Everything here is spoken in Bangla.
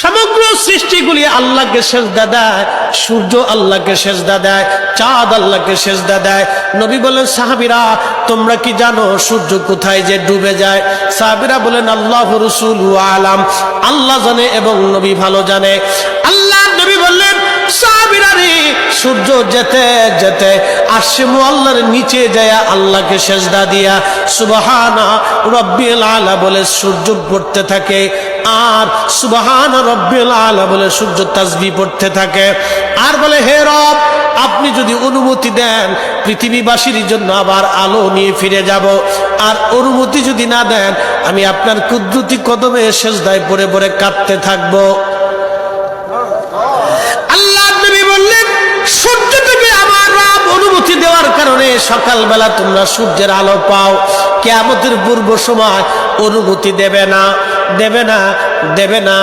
সমগ্র সৃষ্টিগুলি আল্লাহকে সেজদা দেয়, সূর্য আল্লাহকে সেজদা দেয়, চাঁদ আল্লাহকে সেজদা দেয়। নবী বলেন, সাহাবিরা, তোমরা কি জানো সূর্য কোথায় যে ডুবে যায়? সাহাবিরা বলেন, আল্লাহ রসুল আলাম, আল্লাহ জানে এবং নবী ভালো জানে। আল্লাহ নবী বললেন রে, সূর্য যেতে যেতে আশিমু আল্লাহর নিচে যায় আল্লাহকে সেজদা দিয়া, সুবাহানা রব্বিল আলা বলে সূর্য পড়তে থাকে। আর সুবাহান রব্বিল আলা বলে সূর্য তাসবি পড়তে থাকে। আর বলে, হে রব, আপনি যদি অনুমতি দেন, পৃথিবীবাসীর জন্য আবার আলো নিয়ে ফিরে যাব। আর অনুমতি যদি না দেন, আমি আপনার কুদরতি কদমে শেষ দায় পরে পরে কাঁদতে থাকব। আল্লাহ আমার দেওয়ার কারণে সকালবেলা তোমরা সূর্যের আলো পাও। কেয়ামতের পূর্ব সময় অনুমতি দেবে না। দেবে না দেবে না।